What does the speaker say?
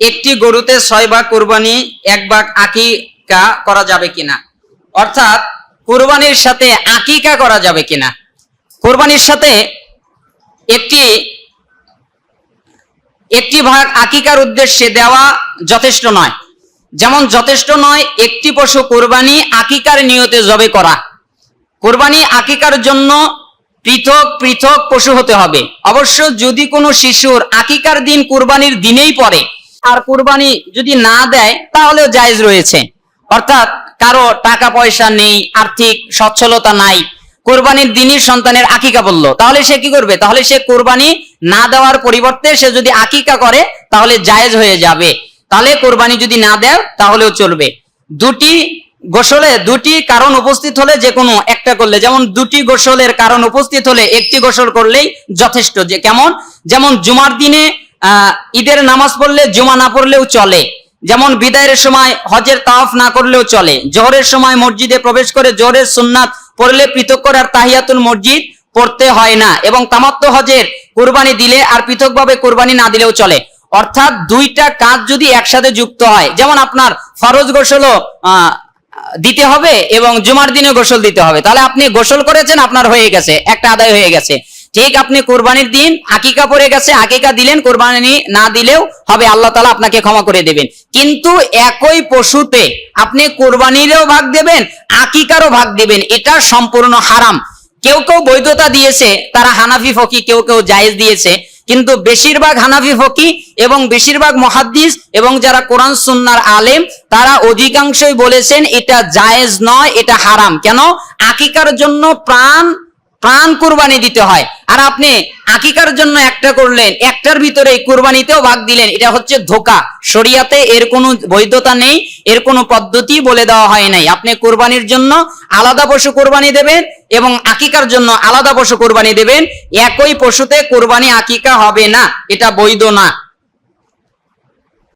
একটি গরুতে ছয় ভাগ কোরবানি, এক ভাগ আকিকা করা যাবে কিনা? অর্থাৎ, কোরবানির সাথে আকিকা করা যাবে কিনা? সাথে একটি একটি ভাগ আকিকার উদ্দেশ্যে দেওয়া যথেষ্ট নয়। যেমন যথেষ্ট নয়, একটি পশু কোরবানি আকিকার নিয়তে জবে করা। কোরবানি আকিকার জন্য পৃথক পৃথক পশু হতে হবে। অবশ্য যদি কোনো শিশুর আকিকার দিন কোরবানির দিনেই পড়ে, আর কোরবানি যদি না দেয়, তাহলেও জায়েজ রয়েছে। অর্থাৎ কারও টাকা পয়সা নেই, আর্থিক সচ্ছলতা নাই, কোরবানির দিনই সন্তানের আকিকা বলল। তাহলে সে কি করবে? তাহলে সে কোরবানি না দেওয়ার পরিবর্তে সে যদি আকিকা করে, তাহলে জায়েজ হয়ে যাবে। তাহলে কোরবানি যদি না দেয়, তাহলেও চলবে। দুটি গোসলে দুটি কারণ উপস্থিত হলে যে কোনো একটা করলে। যেমন দুটি গোসলের কারণ উপস্থিত হলে একটি গোসল করলেই যথেষ্ট। যে কেমন? যেমন জুমার দিনে ঈদের নামাজ পড়লে জুমা না পড়লেও চলে। যেমন বিদায়ের সময় হজের তাওয়াফ না করলেও চলে। জোহরের সময় মসজিদে প্রবেশ করে জোহরের সুন্নাত পড়লে পৃথক করে আর তাহিয়াতুল মসজিদ পড়তে হয় না এবং তামাত্ম হজের কোরবানি দিলে আর পৃথকভাবে কোরবানি না দিলেও চলে। অর্থাৎ দুইটা কাজ যদি একসাথে যুক্ত হয়, যেমন আপনার ফরজ গোসলও দিতে হবে এবং জুমার দিনে গোসল দিতে হবে। তাহলে আপনি গোসল করেছেন, আপনার হয়ে গেছে, একটা আদায় হয়ে গেছে। ঠিক আপনি কোরবানির দিন আকিকা পড়ে গেছে, আকিকা দিলেন, কোরবানি না দিলেও হবে, আল্লাহ তালা আপনাকে ক্ষমা করে দেবেন। কিন্তু একই পশুতে আপনি কোরবানিরও ভাগ দেবেন, আকিকারও ভাগ দেবেন, এটা সম্পূর্ণ হারাম। কেউ কেউ বৈধতা দিয়েছে, তারা হানাফি ফকি, কেউ কেউ জায়েজ দিয়েছে কিন্তু বেশিরভাগ হানাফি ফকি এবং বেশিরভাগ মহাদ্দিস এবং যারা কোরআন সুন্নার আলেম, তারা অধিকাংশই বলেছেন এটা জায়েজ নয়, এটা হারাম। কেন? আকিকার জন্য প্রাণ প্রাণ কুরবানি দিতে হয়। আর আপনি আকিকার জন্য একটা করলেন, একটার ভিতরে কুরবানিতেও ভাগ দিলেন, এটা হচ্ছে ধোকা। শরিয়াতে এর কোনো বৈধতা নেই, এর কোনো পদ্ধতি বলে দেওয়া হয় নাই। আপনি কোরবানির জন্য আলাদা পশু কোরবানি দেবেন এবং আকিকার জন্য আলাদা পশু কোরবানি দেবেন। একই পশুতে কোরবানি আকিকা হবে না, এটা বৈধ না।